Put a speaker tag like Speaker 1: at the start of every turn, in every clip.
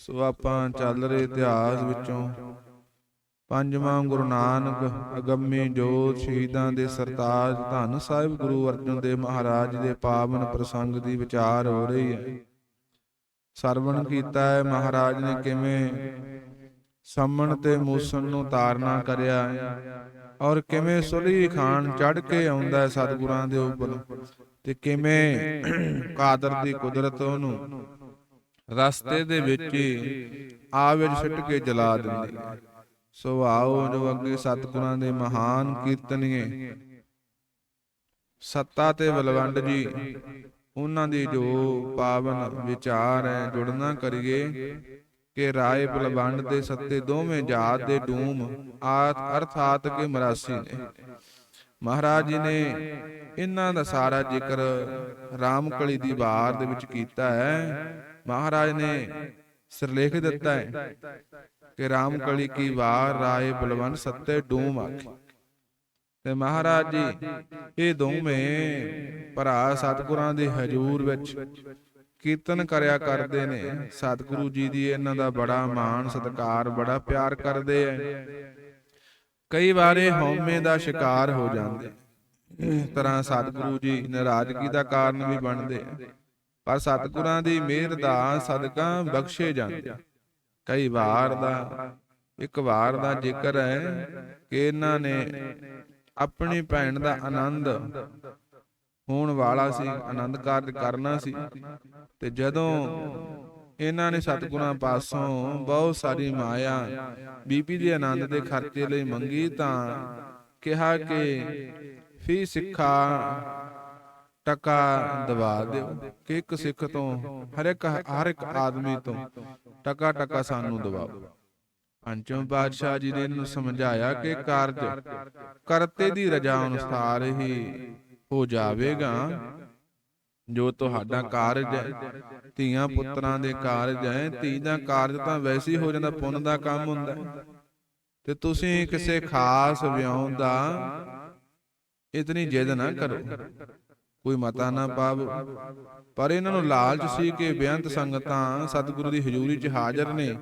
Speaker 1: ਸੋ ਆਪਾਂ ਚੱਲ ਰਹੇ ਇਤਿਹਾਸ ਵਿੱਚੋਂ। ਪੰਜਵਾਂ ਗੁਰੂ ਨਾਨਕ ਅਗੰਮੀ ਜੋਤ ਸ਼ਹੀਦਾਂ ਦੇ ਸਰਤਾਜ ਧੰਨ ਸਾਹਿਬ ਗੁਰੂ ਅਰਜਨ ਦੇਵ ਮਹਾਰਾਜ ਦੇ ਪਾਵਨ ਪ੍ਰਸੰਗ ਦੀ ਵਿਚਾਰ ਹੋ ਰਹੀ ਹੈ। ਸਰਵਣ ਕੀਤਾ ਹੈ ਮਹਾਰਾਜ ਨੇ ਕਿਵੇਂ? ਸੰਮਣ ਤੇ ਮੂਸਣ ਨੂੰ ਤਾਰਨਾ ਕਰਿਆ ਔਰ ਕਿਵੇਂ ਸੁਲੀ ਖਾਨ ਚੜ ਕੇ ਆਉਂਦਾ ਹੈ ਸਤਿਗੁਰਾਂ ਦੇ ਉੱਪਰ ਤੇ ਕਿਵੇਂ ਕਾਦਰ ਦੀ ਕੁਦਰਤ ਉਹਨੂੰ ਰਸਤੇ ਦੇ ਵਿੱਚ ਹੀ ਆਵਿਰ ਛਿੱਟ ਕੇ ਜਲਾ ਦਿੰਦੀ। ਸੋ ਆਓ ਜੋ ਅੱਗੇ ਸਤਿਗੁਰਾਂ ਦੇ ਮਹਾਨ ਕੀਰਤਨੀਏ। ਸੱਤਾ ਤੇ ਬਲਵੰਡ ਜੀ ਉਹਨਾਂ ਦੀ ਜੋ ਪਾਵਨ ਵਿਚਾਰ ਹੈ ਜੁੜਨਾ ਕਰੀਏ ਕਿ ਰਾਏ ਬਲਵੰਡ ਦੇ ਸੱਤੇ ਦੋਵੇਂ ਜਾਤ ਦੇ ਡੂਮ ਆਤ ਅਰਥਾਤ ਕੇ ਮਰਾਸੀ ਨੇ। ਮਹਾਰਾਜ ਜੀ ਨੇ ਇਹਨਾਂ ਦਾ ਸਾਰਾ ਜ਼ਿਕਰ ਰਾਮਕਲੀ ਦੀ ਵਾਰ ਦੇ ਵਿੱਚ ਕੀਤਾ ਹੈ। ਮਹਾਰਾਜ ਨੇ ਸਿਰਲੇਖ ਦਿੱਤਾ ਹੈ ਕਿ ਰਾਮ ਕਲੀ ਕੀ ਵਾਰ ਰਾਏ ਬਲਵੰਡ ਸੱਤੇ ਡੂਮ ਆਖੀ। ਤੇ ਮਹਾਰਾਜ ਜੀ, ਇਹ ਦੋਵੇਂ ਭਰਾ ਸਤਿਗੁਰਾਂ ਦੇ ਹਜੂਰ ਵਿੱਚ ਕੀਰਤਨ ਕਰਿਆ ਕਰਦੇ ਨੇ। ਸਤਿਗੁਰੂ ਜੀ ਦੀ ਇਹਨਾਂ ਦਾ ਬੜਾ ਮਾਣ ਸਤਿਕਾਰ, ਬੜਾ ਪਿਆਰ ਕਰਦੇ ਐ। ਕਈ ਵਾਰੇ ਹਉਮੈ ਦਾ ਸ਼ਿਕਾਰ ਹੋ ਜਾਂਦੇ। ਇਸ ਤਰ੍ਹਾਂ ਸਤਿਗੁਰੂ ਜੀ ਨਾਰਾਜ਼ਗੀ ਦਾ ਕਾਰਨ ਵੀ ਬਣਦੇ ਆ ਪਰ ਸਤਿਗੁਰਾਂ ਦੀ ਮਿਹਰ ਦਾ ਸਦਕਾ ਬਖਸ਼ੇ ਜਾਂਦੇ। ਕਈ ਵਾਰ ਦਾ ਇੱਕ ਵਾਰ ਦਾ ਜ਼ਿਕਰ ਹੈ ਕਿ ਇਹਨਾਂ ਨੇ ਆਪਣੀ ਭੈਣ ਦਾ ਆਨੰਦ ਹੋਣ ਵਾਲਾ ਸੀ ਆਨੰਦ ਕਾਰਜ ਕਰਨਾ ਸੀ। ਤੇ ਜਦੋਂ ਇਹਨਾਂ ਨੇ ਸਤਿਗੁਰਾਂ ਪਾਸੋਂ ਬਹੁਤ ਸਾਰੀ ਮਾਇਆ ਬੀਬੀ ਦੇ ਆਨੰਦ ਦੇ ਖਰਚੇ ਲਈ ਮੰਗੀ ਤਾਂ ਕਿਹਾ ਕਿ ਫੀ ਸਿੱਖਾ ਟਕਾ ਦਵਾ ਦਿਓ। ਕਿ ਇੱਕ ਸਿੱਖ ਤੋਂ ਹਰ ਇੱਕ ਹਰ ਇੱਕ ਆਦਮੀ ਤੋਂ ਟਕਾ ਟਕਾ ਸਾਨੂੰ ਦਵਾਓ ਪੰਚਮ ਪਾਤਸ਼ਾਹ ਜੀ ਨੇ ਇਹਨੂੰ ਸਮਝਾਇਆ ਕਿ ਕਾਰਜ ਕਰਤੇ ਦੀ ਰਜਾ ਅਨੁਸਾਰ ਹੀ ਹੋ ਜਾਵੇਗਾ। ਜੋ ਤੁਹਾਡਾ ਕਾਰਜ ਹੈ ਧੀਆਂ ਪੁੱਤਰਾਂ ਦੇ ਕਾਰਜ ਹੈ ਧੀ ਦਾ ਕਾਰਜ ਤਾਂ ਵੈਸੇ ਹੀ ਹੋ ਜਾਂਦਾ ਪੁੰਨ ਦਾ ਕੰਮ ਹੁੰਦਾ। ਤੇ ਤੁਸੀਂ ਕਿਸੇ ਖਾਸ ਵਿਆਹ ਦਾ ਇਤਨੀ ਜਿੱਦ ਨਾ ਕਰੋ। ਕੋਈ ਮਤਾ ਨਾ ਪਾਵੋ। ਪਰ ਇਹਨਾਂ ਨੂੰ ਲਾਲਚ ਸੀ ਕਿ ਬੇਅੰਤ ਸੰਗਤਾਂ ਸਤਿਗੁਰੂ ਦੀ ਹਜ਼ੂਰੀ 'ਚ ਹਾਜ਼ਰ ਨੇ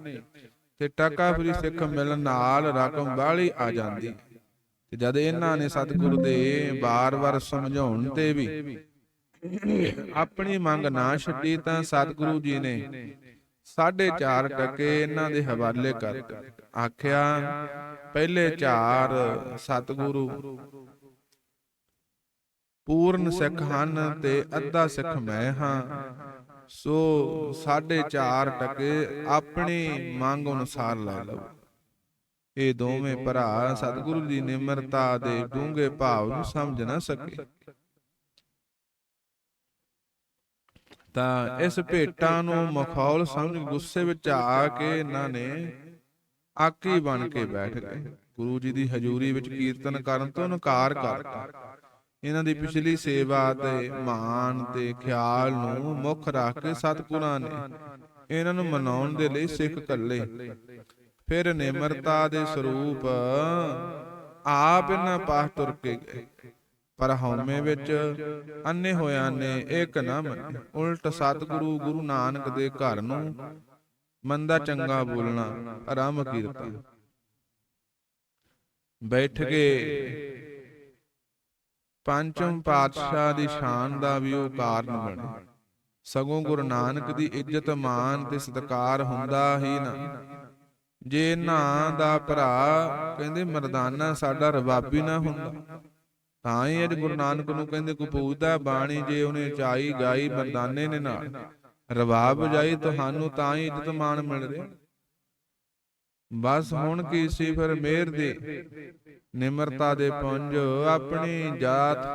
Speaker 1: ਤੇ ਟਕਾ ਫਰੀ ਸਿੱਖ ਮਿਲਣ ਨਾਲ ਰਕਮ ਬਾਹਲੀ ਆ ਜਾਂਦੀ। ਤੇ ਜਦ ਇਹਨਾਂ ਨੇ ਸਤਿਗੁਰੂ ਦੇ ਬਾਰ-ਬਾਰ ਸਮਝਾਉਣ ਤੇ ਵੀ ਆਪਣੀ ਮੰਗ ਨਾ ਛੱਡੀ ਤਾਂ ਸਤਿਗੁਰੂ ਜੀ ਨੇ 4.5 ਟਕੇ ਇਹਨਾਂ ਦੇ ਹਵਾਲੇ ਕਰ ਆਖਿਆ, ਪਹਿਲੇ ਚਾਰ ਸਤਿਗੁਰੂ ਪੂਰਨ ਸਿੱਖ ਹਨ ਤੇ ਅੱਧਾ ਸਿੱਖ ਮੈਂ ਹਾਂ। ਸੋ 4.5 ਟਕੇ ਆਪਣੀ ਮੰਗ ਅਨੁਸਾਰ ਲੈ ਲਓ। ਇਹ ਦੋਵੇਂ ਭਰਾ ਸਤਿਗੁਰੂ ਦੀ ਨਿਮਰਤਾ ਦੇ ਡੂੰਘੇ ਭਾਵ ਨੂੰ ਸਮਝ ਨਾ ਸਕੇ। ਤਾਂ ਇਸ ਭੇਟਾਂ ਨੂੰ ਮਖੌਲ ਸਮਝ ਗੁੱਸੇ ਵਿੱਚ ਆ ਕੇ ਇਹਨਾਂ ਨੇ ਆਕੀ ਬਣ ਕੇ ਬੈਠ ਗਏ। ਗੁਰੂ ਜੀ ਦੀ ਹਜ਼ੂਰੀ ਵਿੱਚ ਕੀਰਤਨ ਕਰਨ ਤੋਂ ਇਨਕਾਰ ਕਰਤਾ। ਇਹਨਾਂ ਦੀ ਪਿਛਲੀ ਸੇਵਾ ਤੇ ਮਾਣ ਤੇ ਖਿਆਲ ਨੂੰ ਮੁੱਖ ਰੱਖ ਕੇ ਸਤਿਗੁਰਾਂ ਨੇ ਇਹਨਾਂ ਨੂੰ ਮਨਾਉਣ ਦੇ ਲਈ ਸਿੱਖ ਕੱਲੇ। ਫਿਰ ਨਿਮਰਤਾ ਦੇ ਸਰੂਪ ਆਪ ਇਹਨਾਂ ਪਾਸ ਤੁਰ ਕੇ ਗਏ। ਪਰ ਹਉਮੈ ਵਿੱਚ ਅੰਨੇ ਹੋਇਆਂ ਨੇ ਇੱਕ ਨਾ ਮੰਨੇ ਉਲਟ ਸਤਿਗੁਰੂ ਗੁਰੂ ਨਾਨਕ ਦੇ ਘਰ ਨੂੰ ਮੰਦਾ ਚੰਗਾ ਬੋਲਣਾ ਆਰਾਮ ਕੀਰਤਨ। ਬੈਠ ਕੇ ਪੰਚਮ ਪਾਤਸ਼ਾਹ ਦੀ ਸ਼ਾਨ ਦਾ ਵੀ ਉਹ ਕਾਰਨ ਬਣੇ। ਸਗੋਂ ਗੁਰੂ ਨਾਨਕ ਦੀ ਇੱਜ਼ਤ ਮਾਨ ਤੇ ਸਤਿਕਾਰ ਹੁੰਦਾ ਹੀ ਨਾ। ਜੇ ਇਹਨਾਂ ਦਾ ਭਰਾ ਕਹਿੰਦੇ ਮਰਦਾਨਾ ਸਾਡਾ ਰਬਾਬੀ ਨਾ ਹੁੰਦਾ। ਤਾਂ ਹੀ ਅੱਜ ਗੁਰੂ ਨਾਨਕ ਨੂੰ ਕਹਿੰਦੇ ਕੋ ਪੂਜਦਾ ਬਾਣੀ ਜੇ ਉਹਨੇ ਚਾਈ ਗਾਈ ਮਰਦਾਨੇ ਨੇ ਨਾਲ। ਰਬਾਬ ਵਜਾਈ ਤੁਹਾਨੂੰ ਤਾਂ ਹੀ ਇੱਜ਼ਤ ਮਾਣ ਮਿਲ ਰਿਹਾ ਬਸ ਹੁਣ ਕੀ ਸੀ ਫਿਰ ਮਿਹਰ ਦੀ? ਨਿਮਰਤਾ ਦੇ ਪੁੰਜ ਆਪਣੀ ਜਾਤ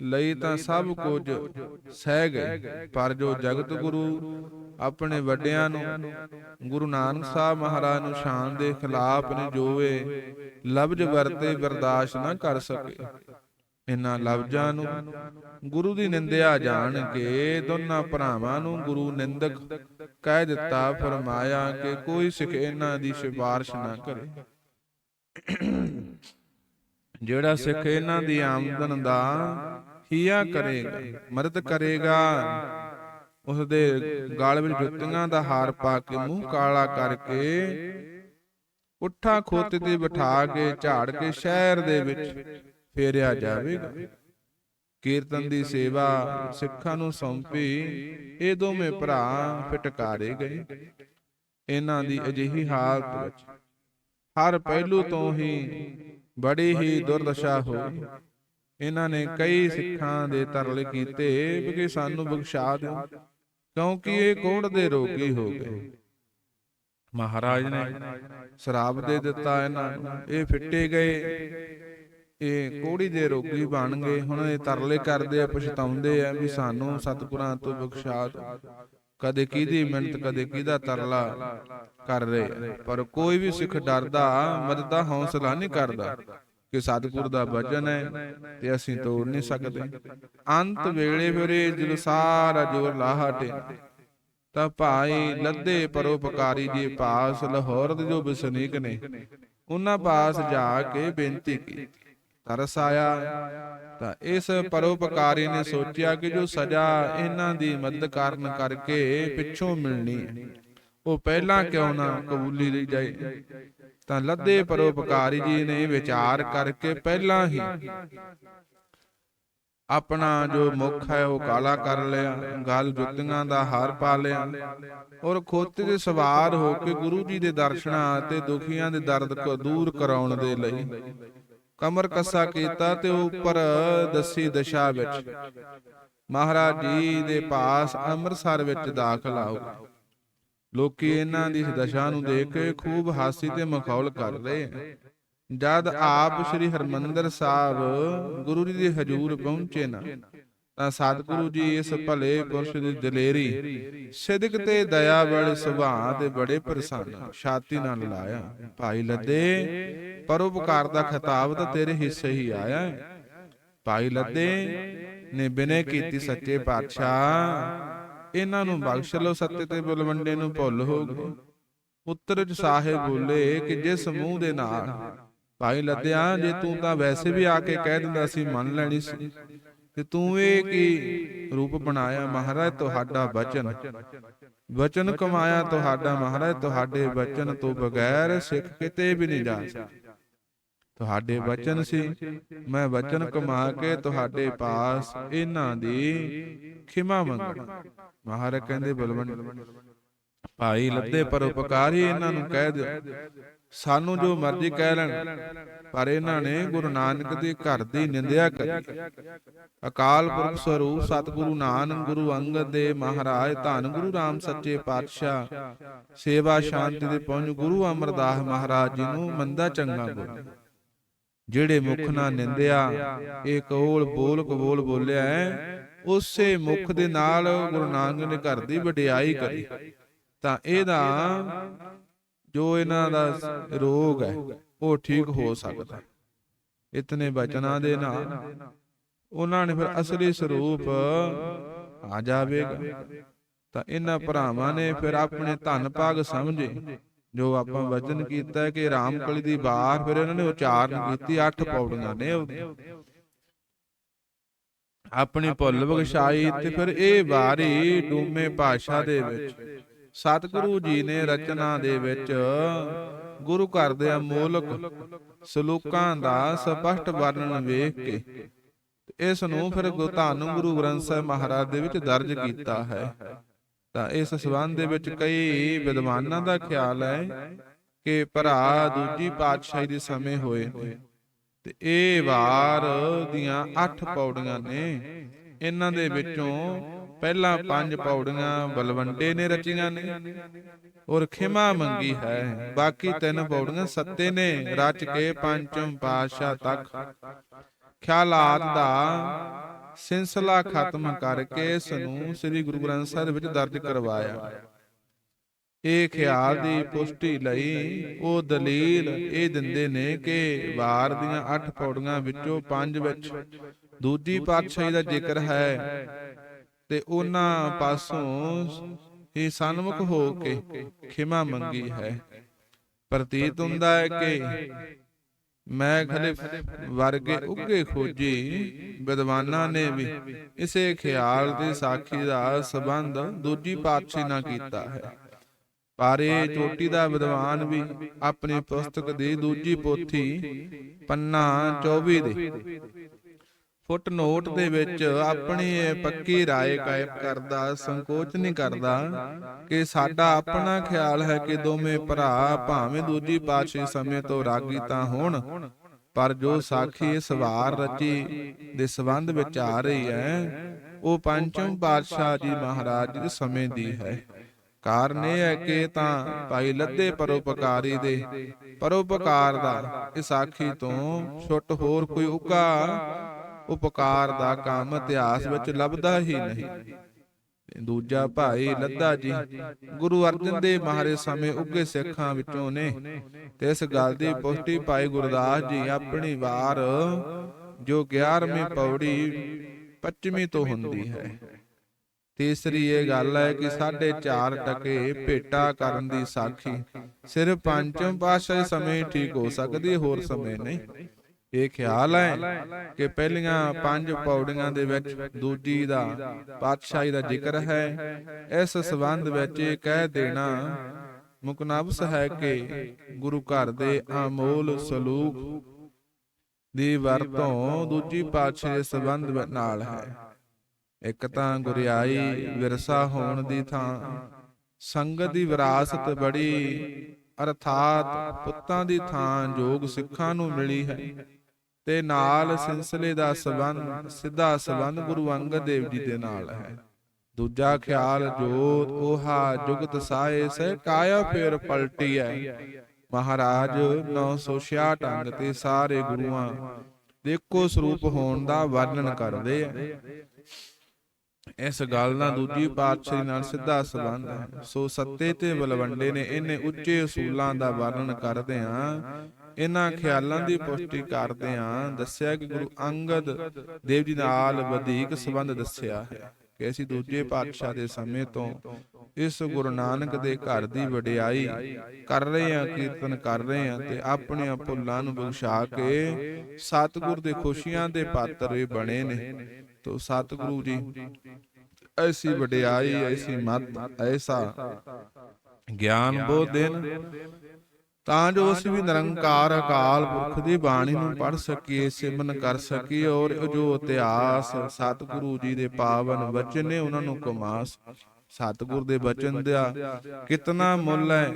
Speaker 1: ਲਈ ਤਾਂ ਸਭ ਕੁਝ ਸਹਿ ਗਏ। ਪਰ ਜੋ ਜਗਤ ਗੁਰੂ ਆਪਣੇ ਵੱਡਿਆਂ ਨੂੰ ਗੁਰੂ ਨਾਨਕ ਸਾਹਿਬ ਮਹਾਰਾਜ ਨੂੰ ਸ਼ਾਨ ਦੇ ਖਿਲਾਫ ਨੇ ਜੋਵੇ ਲਫ਼ਜ਼ ਵਰਤੇ ਬਰਦਾਸ਼ਤ ਨਾ ਕਰ ਸਕੇ। ਇਨ੍ਹਾਂ ਲਫ਼ਜ਼ਾਂ ਨੂੰ ਗੁਰੂ ਦੀ ਨਿੰਦਿਆ ਜਾਣ ਕੇ ਦੋਨਾਂ ਭਰਾਵਾਂ ਨੂੰ ਗੁਰੂ ਨਿੰਦਕ ਕਹਿ ਦਿੱਤਾ ਫਰਮਾਇਆ ਕਿ ਕੋਈ ਸਿੱਖ ਇਹਨਾਂ ਦੀ ਸਿਫਾਰਿਸ਼ ਨਾ ਕਰੇ। ਜਿਹੜਾ ਸਿੱਖ ਇਹਨਾਂ ਦੀ ਆਮਦਨ ਦਾ ਹੀਆ ਕਰੇਗਾ ਮਦਦ ਕਰੇਗਾ। ਉਸ ਦੇ ਗਲ ਵਿੱਚ ਜੁੱਤੀਆਂ ਦਾ ਹਾਰ ਪਾ ਕੇ ਮੂੰਹ ਕਾਲਾ ਕਰਕੇ ਉੱਠਾ ਖੋਤੇ ਤੇ ਬਿਠਾ ਕੇ ਝਾੜ ਕੇ ਸ਼ਹਿਰ ਦੇ ਵਿੱਚ ਫੇਰਿਆ ਜਾਵੇਗਾ। ਕੀਰਤਨ ਦੀ ਸੇਵਾ ਸਿੱਖਾਂ ਨੂੰ ਸੌਂਪੀ। ਇਹ ਦੋਵੇਂ ਭਰਾ ਫਟਕਾਰੇ ਗਏ। ਇਹਨਾਂ ਦੀ ਅਜਿਹੀ ਹਾਲਤ ਵਿੱਚ ਹਰ ਪਹਿਲੂ ਤੋਂ ਹੀ ਬੜੀ ਹੀ ਦੁਰਦਸ਼ਾ ਹੋਈ। ਇਹਨਾਂ ਨੇ ਕਈ ਸਿੱਖਾਂ ਦੇ ਤਰਲੇ ਕੀਤੇ ਕਿ ਸਾਨੂੰ ਬਖਸ਼ਾ ਦਿਓ। ਕਿਉਂਕਿ ਇਹ ਕੋੜ ਦੇ ਰੋਗੀ ਹੋ ਗਏ? ਮਹਾਰਾਜ ਨੇ ਸ਼ਰਾਬ ਦੇ ਦਿੱਤਾ ਇਹਨਾਂ ਨੂੰ। ਇਹ ਫਿੱਟੇ ਗਏ। ਇਹ ਕੋੜੀ ਦੇ ਰੋਗੀ ਬਣ ਗਏ ਹੁਣ ਇਹ ਤਰਲੇ ਕਰਦੇ ਆ, ਪਛਤਾਉਂਦੇ ਆ ਵੀ ਸਾਨੂੰ ਸਤਿਗੁਰਾਂ ਤੋਂ ਬਖਸ਼ਾ ਕਦੇ ਕਿਹਦੀ ਮਿਹਨਤ, ਕਦੇ ਕਿਹਦਾ ਤਰਲਾ ਕਰ ਰਹੇ ਪਰ ਕੋਈ ਵੀ ਸਿੱਖ ਡਰਦਾ, ਮਦਦ ਹੌਸਲਾ ਨਹੀਂ ਕਰਦਾ ਕਿ ਸਤਿਗੁਰ ਦਾ ਵਚਨ ਹੈ ਤੇ ਅਸੀਂ ਤੋੜ ਨਹੀਂ ਸਕਦੇ। ਅੰਤ ਵੇਲੇ ਫਿਰ ਜਦ ਸਾਰਾ ਜੋਰ ਲਾਹਟੇ ਤਾਂ ਭਾਈ ਲੱਦੇ ਪਰਉਪਕਾਰੀ ਜੀ ਪਾਸ ਲਾਹੌਰ ਦੇ ਜੋ ਵਸਨੀਕ ਨੇ, ਉਹਨਾਂ ਪਾਸ ਜਾ ਕੇ ਬੇਨਤੀ ਕੀਤੀ। ਤਰਸ ਆਇਆ। ਤਾਂ ਇਸ ਪਰਉਪਕਾਰੀ ਨੇ ਸੋਚਿਆ ਕਿ ਜੋ ਸਜ਼ਾ ਇਹਨਾਂ ਦੀ ਮਦਦ ਕਾਰਨ ਕਰਕੇ ਪਿੱਛੋਂ ਮਿਲਣੀ ਹੈ, ਉਹ ਪਹਿਲਾਂ ਕਿਉਂ ਨਾ ਕਬੂਲੀ ਲਈ ਜਾਏ। ਤਾਂ ਲੱਦੇ ਪਰਉਪਕਾਰੀ ਜੀ ਨੇ ਵਿਚਾਰ ਕਰਕੇ ਪਹਿਲਾਂ ਹੀ ਆਪਣਾ ਜੋ ਮੁਖ ਹੈ, ਉਹ ਕਾਲਾ ਕਰ ਲਿਆ, ਗਲ ਜੁੱਤੀਆਂ ਦਾ ਹਾਰ ਪਾ ਲਿਆ ਔਰ ਖੋਤੇ ਤੇ ਸਵਾਰ ਹੋ ਕੇ ਗੁਰੂ ਜੀ ਦੇ ਦਰਸ਼ਨਾਂ ਅਤੇ ਦੁਖੀਆਂ ਦੇ ਦਰਦ ਕੋ, ਦੂਰ ਕਰਾਉਣ ਦੇ ਲਈ ਕਮਰ ਕੱਸਾ ਕੀਤਾ ਤੇ ਉੱਪਰ ਦੱਸੀ ਦਸ਼ਾ ਵਿੱਚ। ਮਹਾਰਾਜ ਜੀ ਦੇ ਪਾਸ ਅੰਮ੍ਰਿਤਸਰ ਵਿੱਚ ਦਾਖਲ ਆਓ। ਲੋਕੀ ਇਹਨਾਂ ਦੀ ਦਸ਼ਾ ਨੂੰ ਦੇਖ ਕੇ ਖੂਬ ਹਾਸੀ ਤੇ ਮਖੌਲ ਕਰ ਰਹੇ ਜਦ ਆਪ ਸ੍ਰੀ ਹਰਮੰਦਰ ਸਾਹਿਬ ਗੁਰੂ ਜੀ ਦੇ ਹਜੂਰ ਪਹੁੰਚੇ ਨਾ ਤਾਂ ਸਤਿਗੁਰੂ ਜੀ ਇਸ ਭਲੇ ਪੁਰਸ਼ ਦੀ ਦਲੇਰੀ ਸਿਦਕ ਤੇ ਦਇਆ ਵਾਲੇ ਸੁਭਾਅ ਤੇ ਬੜੇ ਪ੍ਰਸੰਨ ਛਾਤੀ ਨਾਲ ਲਾਇਆ ਭਾਈ ਲੱਦੇ। ਪਰਉਪਕਾਰ ਦਾ ਖਿਤਾਬ ਤਾਂ ਤੇਰੇ ਹਿੱਸੇ ਹੀ ਆਇਆ ਹੈ ਭਾਈ ਲੱਦੇ ਨੇ ਬਿਨੇ ਕੀਤੀ ਸੱਚੇ ਪਾਤਸ਼ਾਹ। ਇਹਨਾਂ ਨੂੰ ਬਖਸ਼ ਲਓ, ਸੱਤੇ ਤੇ ਬੁਲਵੰਡੇ ਨੂੰ ਭੁੱਲ ਹੋ ਗਏ ਉੱਤਰ ਸਾਹਿਬ ਬੋਲੇ ਕਿ ਜਿਸ ਮੂੰਹ ਦੇ ਨਾਲ ਭਾਈ ਲੱਦਿਆ ਜੇ ਤੂੰ ਤਾਂ ਵੈਸੇ ਵੀ ਆ ਕੇ ਕਹਿ ਦਿੰਦਾ ਸੀ, ਮੰਨ ਲੈਣੀ ਸੀ। ਤੇ ਤੂੰ ਇਹ ਕੀ ਰੂਪ ਬਣਾਇਆ? ਮਹਾਰਾਜ, ਤੁਹਾਡਾ ਬਚਨ। ਬਚਨ ਕਮਾਇਆ ਤੁਹਾਡਾ ਮਹਾਰਾਜ, ਤੁਹਾਡੇ ਬਚਨ ਤੋਂ ਬਗੈਰ ਸਿੱਖ ਕਿਤੇ ਵੀ ਨਹੀਂ ਜਾ ਸਕਦਾ। ਤੁਹਾਡੇ ਬਚਨ ਸੀ। ਮੈਂ ਬਚਨ ਕਮਾ ਕੇ ਤੁਹਾਡੇ ਪਾਸ ਇਹਨਾਂ ਦੀ ਖਿਮਾ ਮੰਗਣਾ ਮਹਾਰਾਜ ਕਹਿੰਦੇ ਬਲਵੰਡ ਭਾਈ ਲੱਦੇ ਪਰਉਪਕਾਰੀ ਇਹਨਾਂ ਨੂੰ ਕਹਿ ਦਿਓ। ਸਾਨੂੰ ਜੋ ਮਰਜ਼ੀ ਕਹਿ ਲੈਣ। ਪਰ ਇਹਨਾਂ ਨੇ ਗੁਰੂ ਨਾਨਕ ਦੇ ਘਰ ਦੀ ਨਿੰਦਿਆ ਕਰੀ। ਅਕਾਲ ਪੁਰਖ ਸਰੂਪ ਸਤਿਗੁਰੂ ਨਾਨਕ ਗੁਰੂ ਅੰਗਦ ਦੇ ਮਹਾਰਾਜ ਧੰਨ ਗੁਰੂ ਰਾਮ ਸੱਚੇ ਪਾਤਸ਼ਾਹ। ਸੇਵਾ ਸ਼ਾਂਤੀ ਦੇ ਪਹੁੰਚ ਗੁਰੂ ਅਮਰਦਾਸ ਮਹਾਰਾਜ ਜੀ ਨੂੰ ਮੰਦਾ ਚੰਗਾ ਬੋਲੇ। ਜਿਹੜੇ ਮੁਖ ਨਾਲ ਨਿੰਦਿਆ ਇਹ ਕੌਲ ਬੋਲ ਕਬੋਲ ਬੋਲਿਆ ਉਸੇ ਮੁਖ ਦੇ ਨਾਲ ਗੁਰੂ ਨਾਨਕ ਨੇ ਘਰ ਦੀ ਵਡਿਆਈ ਕਰੀ। ਤਾਂ ਇਹਦਾ ਜੋ ਇਹਨਾਂ ਦਾ ਰੋਗ ਹੈ ਉਹ ਠੀਕ ਹੋ ਸਕਦਾ। ਇਤਨੇ ਬਚਨਾਂ ਦੇ ਨਾਲ ਉਹਨਾਂ ਨੇ ਫਿਰ ਅਸਲੀ ਸਰੂਪ ਆ ਜਾਵੇਗਾ। ਤਾਂ ਇਹਨਾਂ ਭਰਾਵਾਂ ਨੇ ਫਿਰ ਆਪਣੇ ਧਨ ਭਾਗ ਸਮਝੇ। ਜੋ ਆਪਾਂ ਵਚਨ ਕੀਤਾ ਕਿ ਰਾਮਕਲੀ ਦੀ ਬਾਹਰ ਫਿਰ ਇਹਨਾਂ ਨੇ ਉਚਾਰਨ ਕੀਤੀ, ਅੱਠ ਪੌੜੀਆਂ ਨੇ। ਆਪਣੀ ਭੁੱਲ ਬਖਸ਼ਾਈ ਤੇ ਫਿਰ ਇਹ ਵਾਰੀ ਡੂਮੇ ਭਾਸ਼ਾ ਦੇ ਵਿੱਚ, ਸਤਿਗੁਰੂ ਜੀ ਨੇ ਰਚਨਾ ਦੇ ਵਿੱਚ ਗੁਰੂ ਘਰ ਦੇ ਅਮੋਲਕ ਸਲੋਕਾਂ ਦਾ ਸਪਸ਼ਟ ਵਰਣਨ ਵੇਖ ਕੇ ਇਸ ਨੂੰ ਫਿਰ ਧੰਨ ਗੁਰੂ ਗ੍ਰੰਥ ਸਾਹਿਬ ਮਹਾਰਾਜ ਦੇ ਵਿੱਚ ਦਰਜ ਕੀਤਾ ਹੈ। ਤਾਂ ਇਸ ਸਬੰਧ ਦੇ ਵਿੱਚ ਕਈ ਵਿਦਵਾਨਾਂ ਦਾ ਖਿਆਲ ਹੈ ਕਿ ਭਰਾ ਦੂਜੀ ਪਾਤਸ਼ਾਹੀ ਦੇ ਸਮੇਂ ਹੋਏ ਤੇ ਇਹ ਵਾਰ ਦੀਆਂ 8 ਪੌੜੀਆਂ ਨੇ। ਇਹਨਾਂ ਦੇ ਵਿੱਚੋਂ ਪਹਿਲਾਂ ਪੰਜ ਪੌੜੀਆਂ ਬਲਵੰਡੇ ਨੇ ਰਚੀਆਂ ਨੇ। ਔਰ ਖਿਮਾ ਮੰਗੀ ਹੈ। ਬਾਕੀ ਤਿੰਨ ਪੌੜੀਆਂ ਸੱਤੇ ਨੇ। ਰਚ ਕੇ ਪੰਚਮ ਪਾਤਸ਼ਾਹ ਤੱਕ। ਖਿਆਲਾਤ ਦਾ ਸਿਲਸਿਲਾ ਖਤਮ ਕਰਕੇ ਇਸ ਨੂੰ ਸ੍ਰੀ ਗੁਰੂ ਗ੍ਰੰਥ ਸਾਹਿਬ ਵਿੱਚ ਦਰਜ ਕਰਵਾਇਆ। ਇਹ ਖਿਆਲ ਦੀ ਪੁਸ਼ਟੀ ਲਈ ਉਹ ਦਲੀਲ ਇਹ ਦਿੰਦੇ ਨੇ ਕਿ ਵਾਰ ਦੀਆਂ 8 ਪੌੜੀਆਂ ਵਿੱਚੋਂ ਪੰਜ ਵਿੱਚ ਦੂਜੀ ਪਾਤਸ਼ਾਹੀ ਦਾ ਜ਼ਿਕਰ ਹੈ ਤੇ ਉਹਨਾਂ ਪਾਸੋਂ ਹੀ ਸਨਮੁਖ ਹੋ ਕੇ ਖਿਮਾ ਮੰਗੀ ਹੈ। ਪ੍ਰਤੀਤ ਹੁੰਦਾ ਹੈ ਕਿ ਮੈਂ ਖਲੇ ਵਰਗੇ ਉੱਗੇ ਖੋਜੀ ਵਿਦਵਾਨਾਂ ਨੇ ਵੀ ਇਸੇ ਖਿਆਲ ਤੇ ਸਾਖੀ ਦਾ ਸਬੰਧ ਦੂਜੀ ਪਾਤਸ਼ਾਹੀ ਨਾਲ ਕੀਤਾ ਹੈ। ਪਰ ਚੋਟੀ ਦਾ ਵਿਦਵਾਨ ਵੀ ਆਪਣੀ ਪੁਸਤਕ ਦੀ ਦੂਜੀ ਪੋਥੀ ਪੰਨਾ 24 ਦੇ। ਫੁੱਟ ਨੋਟ ਦੇ ਵਿੱਚ ਆਪਣੀ ਇਹ ਪੱਕੀ رائے ਕਾਇਮ ਕਰਦਾ ਸੰਕੋਚ ਨਹੀਂ ਕਰਦਾ ਕਿ ਸਾਡਾ ਆਪਣਾ ਖਿਆਲ ਹੈ ਕਿ ਦੋਵੇਂ ਭਰਾ ਭਾਵੇਂ ਦੂਜੀ ਪਾਤਸ਼ਾਹੀ ਸਮੇਂ ਤੋਂ ਰਾਗੀ ਤਾਂ ਹੋਣ ਪਰ ਜੋ ਸਾਖੀ ਇਸ ਵਾਰ ਰਚੀ ਦੇ ਸੰਬੰਧ ਵਿੱਚ ਆ ਰਹੀ ਹੈ ਉਹ ਪੰਚਮ ਪਾਤਸ਼ਾਹ ਜੀ ਮਹਾਰਾਜ ਦੇ ਸਮੇਂ ਦੀ ਹੈ ਕਾਰਨ ਇਹ ਹੈ ਕਿ ਤਾਂ ਭਾਈ ਲੱਦੇ ਪਰਉਪਕਾਰੀ ਦੇ ਪਰਉਪਕਾਰ ਦਾ ਇਸ ਸਾਖੀ ਤੋਂ ਛੁੱਟ ਹੋਰ ਕੋਈ ਉਕਾ ਉਪਕਾਰ ਦਾ ਕੰਮ ਇਤਿਹਾਸ ਵਿੱਚ ਲੱਭਦਾ ਹੀ ਨਹੀਂ। ਦੂਜਾ ਭਾਈ ਲੱਦਾ ਜੀ, ਗੁਰੂ ਅਰਜਨ ਦੇਵ ਮਹਾਰਾਜ ਸਮੇਂ ਉੱਗੇ ਸਿੱਖਾਂ ਵਿੱਚੋਂ ਨੇ ਤੇ ਇਸ ਗੱਲ ਦੀ ਪੁਸ਼ਟੀ ਭਾਈ ਗੁਰਦਾਸ ਜੀ ਆਪਣੀ ਵਾਰ, ਜੋ 11ਵੀਂ ਪੌੜੀ 25ਵੀਂ ਤੋਂ ਹੁੰਦੀ ਹੈ। ਤੀਸਰੀ ਇਹ ਗੱਲ ਹੈ ਕਿ ਸਾਢੇ 4 ਟਕੇ ਭੇਟਾ ਕਰਨ ਦੀ ਸਾਖੀ ਸਿਰਫ ਪੰਚਮ ਪਾਤਸ਼ਾਹੀ ਸਮੇਂ ਠੀਕ ਹੋ ਸਕਦੀ, ਹੋਰ ਸਮੇਂ ਨਹੀਂ। ਇਹ ਖਿਆਲ ਹੈ ਕਿ ਪਹਿਲੀਆਂ ਪੰਜ ਪੌੜੀਆਂ ਦੇ ਵਿੱਚ ਦੂਜੀ ਦਾ ਪਾਤਸ਼ਾਹੀ ਦਾ ਜ਼ਿਕਰ ਹੈ। ਇਸ ਸੰਬੰਧ ਵਿੱਚ ਇਹ ਕਹਿ ਦੇਣਾ ਮੁਕਨਬਸ ਹੈ ਕਿ ਗੁਰੂ ਘਰ ਦੇ ਅਮੋਲ ਸਲੂਕ ਦੀ ਵਰਤੋਂ ਦੂਜੀ ਪਾਤਸ਼ਾਹੀ ਦੇ ਸੰਬੰਧ ਨਾਲ ਹੈ। ਇੱਕ ਤਾਂ ਗੁਰਿਆਈ ਵਿਰਸਾ ਹੋਣ ਦੀ ਥਾਂ ਸੰਗਤ ਦੀ ਵਿਰਾਸਤ ਬੜੀ ਅਰਥਾਤ ਪੁੱਤਾਂ ਦੀ ਥਾਂ ਜੋਗ ਸਿੱਖਾਂ ਨੂੰ ਮਿਲੀ ਹੈ। ਤੇ ਨਾਲ ਸਿਲਸਿਲੇ ਦਾ ਸਬੰਧ ਸਿੱਧਾ ਸਬੰਧ ਗੁਰੂ ਅੰਗਦ ਦੇਵ ਜੀ ਦੇ ਨਾਲ ਹੈ। ਦੂਜਾ ਖਿਆਲ ਜੋਤ 오ਹਾ ਜੁਗਤ ਸਾਏ ਸਹਿ ਕਾਇਆ ਫੇਰ ਪਲਟੀ ਹੈ। ਮਹਾਰਾਜ 966 ਅੰਗ ਤੇ ਸਾਰੇ ਗੁਰੂਆਂ ਦੇ ਇੱਕੋ ਸਰੂਪ ਹੋਣ ਦਾ ਵਰਣਨ ਕਰਦੇ ਆ। ਇਸ ਗੱਲ ਨਾਲ ਦੂਜੀ ਪਾਤਸ਼ਾਹੀ ਨਾਲ ਸਿੱਧਾ ਸੰਬੰਧ ਹੈ। ਸੋ ਸੱਤੇ ਤੇ ਬਲਵੰਡੇ ਨੇ ਇਹਨੇ ਉੱਚੇ ਅਸੂਲਾਂ ਦਾ ਵਰਣਨ ਕਰਦੇ ਆ ਇਹਨਾਂ ਖਿਆਲਾਂ ਦੀ ਪੁਸ਼ਟੀ ਕਰਦੇ ਆ ਦੱਸਿਆ ਕਿ ਗੁਰੂ ਅੰਗਦ ਦੇਵ ਜੀ ਨਾਲ ਵਧੇਕ ਸੰਬੰਧ ਦੱਸਿਆ ਹੈ ਕਿ ਅਸੀਂ ਦੂਜੇ ਪਾਤਸ਼ਾਹ ਦੇ ਸਮੇਂ ਤੋਂ ਇਸ ਗੁਰੂ ਨਾਨਕ ਦੇ ਘਰ ਦੀ ਵਡਿਆਈ ਕਰ ਰਹੇ ਆ ਕੀਰਤਨ ਕਰ ਰਹੇ ਆ ਤੇ ਆਪਣੀਆਂ ਭੁੱਲਾਂ ਨੂੰ ਬਖਸ਼ਾ ਕੇ ਸਤਿਗੁਰ ਦੇ ਖੁਸ਼ੀਆਂ ਦੇ ਪਾਤਰ ਇਹ ਬਣੇ ਨੇ। ਤੋ ਸਤਿਗੁਰੂ ਜੀ, ਐਸੀ ਵਡਿਆਈ, ਐਸੀ ਮਤ, ਐਸਾ ਗਿਆਨ ਬੋਧ ਦੇਣ ਤਾਂ ਜੋ ਅਸੀਂ ਵੀ ਨਿਰੰਕਾਰ ਅਕਾਲ ਪੁਰਖ ਦੀ ਬਾਣੀ ਨੂੰ ਪੜ੍ਹ ਸਕੀਏ ਸਿਮਰਨ ਕਰ ਸਕੀਏ ਔਰ ਉਹ ਜੋ ਇਤਿਹਾਸ ਸਤਿਗੁਰੂ ਜੀ ਦੇ ਪਾਵਨ ਬਚਨ ਨੇ ਉਹਨਾਂ ਨੂੰ ਕਮਾ ਸਤਿਗੁਰ ਦੇ ਬਚਨ ਦਾ ਕਿਤਨਾ ਮੁੱਲ ਹੈ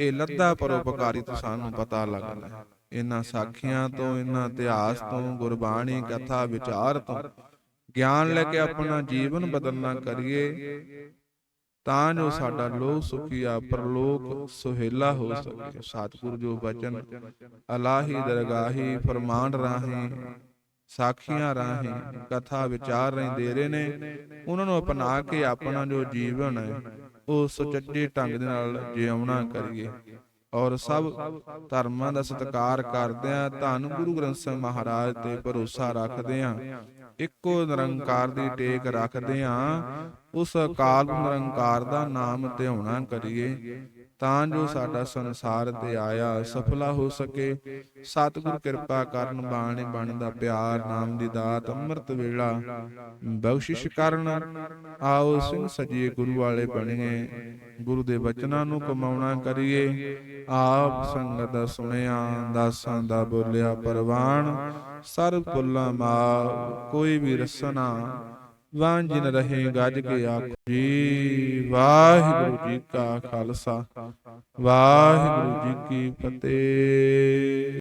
Speaker 1: ਇਹ ਲੱਦਾ ਪਰਉਪਕਾਰੀ ਤੋਂ ਸਾਨੂੰ ਪਤਾ ਲੱਗਦਾ ਹੈ। ਇਹਨਾਂ ਸਾਖੀਆਂ ਤੋਂ ਇਹਨਾਂ ਇਤਿਹਾਸ ਤੋਂ ਗੁਰਬਾਣੀ ਕਥਾ ਵਿਚਾਰ ਤੋਂ ਗਿਆਨ ਲੈ ਕੇ ਆਪਣਾ ਜੀਵਨ ਬਦਲਣਾ ਕਰੀਏ। ਤਾਂ ਜੋ ਸਾਡਾ ਲੋਕ ਸੁਖੀਆ ਪਰਲੋਕ ਸੁਹੇਲਾ ਹੋ ਸਕੇ। ਸਤਿਗੁਰ ਜੋ ਬਚਨ ਅਲਾਹੀ ਦਰਗਾਹੀ ਫਰਮਾਨ ਰਾਹੀਂ ਸਾਖੀਆਂ ਰਾਹੀਂ ਕਥਾ ਵਿਚਾਰ ਰਾਹੀਂ ਦੇ ਰਹੇ ਨੇ। ਉਹਨਾਂ ਨੂੰ ਅਪਣਾ ਕੇ ਆਪਣਾ ਜੋ ਜੀਵਨ ਹੈ ਉਹ ਸੁਚੱਜੇ ਢੰਗ ਦੇ ਨਾਲ ਜਿਉਣਾ ਕਰੀਏ। ਔਰ ਸਭ ਧਰਮਾਂ ਦਾ ਸਤਿਕਾਰ ਕਰਦੇ ਆ ਧੰਨ ਗੁਰੂ ਗ੍ਰੰਥ ਸਾਹਿਬ ਮਹਾਰਾਜ ਤੇ ਭਰੋਸਾ ਰੱਖਦੇ ਆ ਇੱਕੋ ਨਿਰੰਕਾਰ ਦੀ ਟੇਕ ਰੱਖਦੇ ਹਾਂ। ਉਸ ਅਕਾਲ ਨਿਰੰਕਾਰ ਦਾ ਨਾਮ ਧਿਆਉਣਾ ਕਰੀਏ। ਤਾਂ ਜੋ ਸਾਡਾ ਸੰਸਾਰ ਤੇ ਆਇਆ ਸਫਲਾ ਹੋ ਸਕੇ। ਸਤਿਗੁਰ ਕਿਰਪਾ ਕਰਨ ਬਾਣੀ ਬਣ ਦਾ ਪਿਆਰ ਨਾਮ ਦੀ ਦਾਤ ਅੰਮ੍ਰਿਤ ਵੇਲਾ। ਬਖਸ਼ਿਸ਼ ਕਰਨ। ਆਓ ਸਿੰਘ ਸਜੀਏ ਗੁਰੂ ਵਾਲੇ ਬਣੀਏ। ਗੁਰੂ ਦੇ ਬਚਨਾਂ ਨੂੰ ਕਮਾਉਣਾ ਕਰੀਏ। ਆਪ ਸੰਗਤ ਦਾ ਸੁਣਿਆ ਦਾਸਾਂ ਦਾ ਬੋਲਿਆ ਪਰਵਾਨ ਸਰਬ ਭੁੱਲਾਂ ਮਾਫ ਕੋਈ ਵੀ ਰਸਨਾ। ਵਾਂਝ ਨ ਰਹੇ ਗੱਜ ਕੇ ਆਖੋ ਜੀ ਵਾਹਿਗੁਰੂ ਜੀ ਕਾ ਖਾਲਸਾ ਵਾਹਿਗੁਰੂ ਜੀ ਕੀ ਫਤਿਹ।